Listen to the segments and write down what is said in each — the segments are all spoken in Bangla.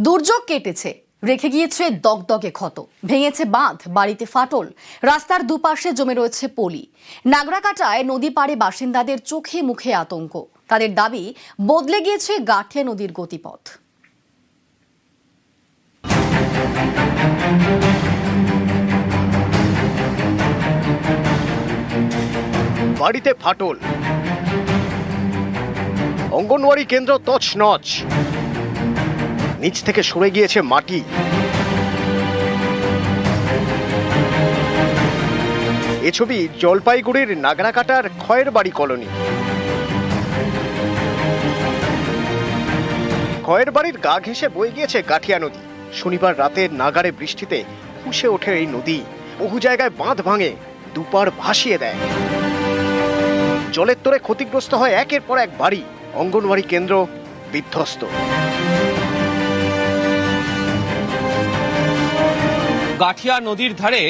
দুর্যোগ কেটেছে। রেখে গিয়েছে দগদগে ক্ষত। ভেঙেছে বাঁধ, বাড়িতে ফাটল। রাস্তার দুপাশে জমে রয়েছে পলি। নাগরাকাটায় নদী পাড়ে বাসিন্দাদের চোখে মুখে আতঙ্ক। তাদের দাবি, বদলে গিয়েছে গাঠিয়া নদীর গতিপথ। বাড়িতে ফাটল। অঙ্গনওয়াড়ি কেন্দ্র তছনছ। নিচ থেকে সরে গিয়েছে মাটি। এ ছবি জলপাইগুড়ির নাগরাকাটার খয়ের বাড়ি কলোনি। খয়ের বাড়ির গা ঘেঁষে বয়ে গিয়েছে গাঠিয়া নদী। শনিবার রাতে নাগারে বৃষ্টিতে ফুসে ওঠে এই নদী। বহু জায়গায় বাঁধ ভাঙে, দুপার ভাসিয়ে দেয়। জলের তোরে ক্ষতিগ্রস্ত হয় একের পর এক বাড়ি। অঙ্গনওয়াড়ি কেন্দ্র বিধ্বস্ত। গাঠিয়া নদীর ধারে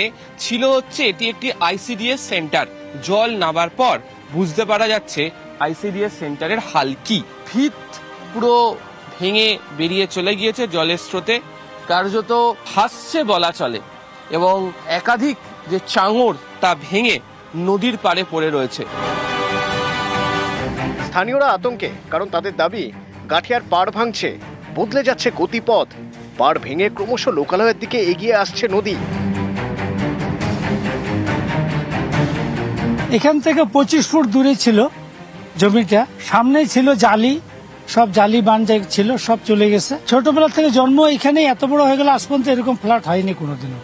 ছিল হচ্ছে এটি একটি আইসিডিএস সেন্টার। জল নামার পর বুঝতে পারা যাচ্ছে আইসিডিএস সেন্টারের হাল কি। ভিত পুরো ভেঙে বেরিয়ে চলে গিয়েছে জলের স্রোতে। কার্যত হাসছে বলা চলে এবং একাধিক যে চাঙর তা ভেঙে নদীর পাড়ে পড়ে রয়েছে। স্থানীয়রা আতঙ্কে, কারণ তাদের দাবি, গাঠিয়ার পাড় ভাঙছে, বদলে যাচ্ছে গতিপথ। পাড় ভেঙে ক্রমশ লোকালয়ের দিকে এগিয়ে আসছে নদী। এখান থেকে পঁচিশ ফুট দূরে ছিল জমিটা। সামনেই ছিল জালি। সব জালি বান ছিল সব চলে গেছে। ছোটবেলা থেকে জন্ম এখানে এত বড় হয়ে গেল আজ পর্যন্ত এরকম ফ্ল্যাট হয়নি কোনোদিনও।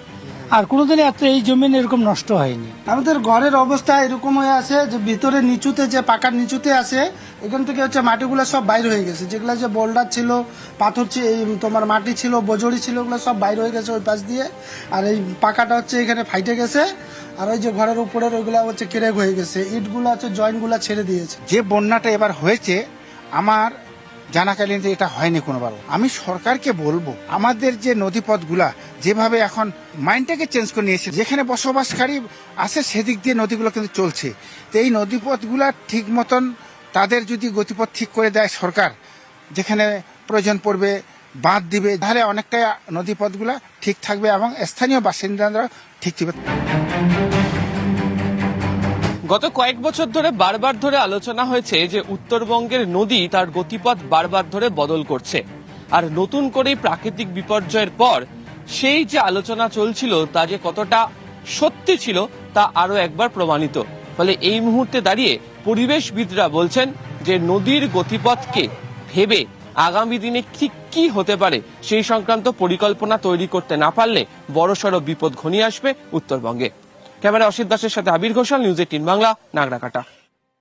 আর কোনোদিনও এত এই জমিন এরকম নষ্ট হয়নি। আমাদের ঘরের অবস্থা এরকম হয়ে আছে যে ভিতরে নিচুতে যে পাকার নিচুতে আছে এখান থেকে হচ্ছে মাটিগুলো সব বাইর হয়ে গেছে। যেগুলো যে বোল্ডার ছিল, পাথর তোমার মাটি ছিল বজড়ি ছিল, ওগুলো সব বাইর হয়ে গেছে ওই পাশ দিয়ে। আর এই পাকাটা হচ্ছে এখানে ফাইটে গেছে। আর ওই যে ঘরের উপরের ওইগুলো হচ্ছে ক্রেক হয়ে গেছে। ইটগুলো হচ্ছে জয়েন্টগুলো ছেড়ে দিয়েছে। যে বন্যাটা এবার হয়েছে, আমার জানাকালীন এটা হয়নি কোনোবারও। আমি সরকারকে বলব, আমাদের যে নদীপথগুলা, যেভাবে এখন মাইন্ডটাকে চেঞ্জ করে নিয়েছে, যেখানে বসবাসকারী আছে সেদিক দিয়ে নদীগুলো কিন্তু চলছে। তো এই নদীপথগুলা ঠিক মতন তাদের যদি গতিপথ ঠিক করে দেয় সরকার, যেখানে প্রয়োজন পড়বে বাঁধ দিবে, তাহলে অনেকটা নদীপথগুলা ঠিক থাকবে এবং স্থানীয় বাসিন্দারা ঠিক থাকবে। গত কয়েক বছর ধরে বারবার ধরে আলোচনা হয়েছে যে উত্তরবঙ্গের নদী তার গতিপথ বারবার ধরে বদল করছে। আর নতুন করে প্রাকৃতিক বিপর্যয়ের পর সেই যে আলোচনা চলছিল তা যে কতটা সত্যি ছিল তা আরও একবার প্রমাণিত। ফলে এই মুহূর্তে দাঁড়িয়ে পরিবেশবিদরা বলছেন যে নদীর গতিপথকে ভেবে আগামী দিনে ঠিক কি হতে পারে সেই সংক্রান্ত পরিকল্পনা তৈরি করতে না পারলে বড়সড় বিপদ ঘনিয়ে আসবে উত্তরবঙ্গে। ক্যামেরা অসিত দাসের সাথে আবির ঘোষাল, নিউজ এইটিন বাংলা নাগরাকাটা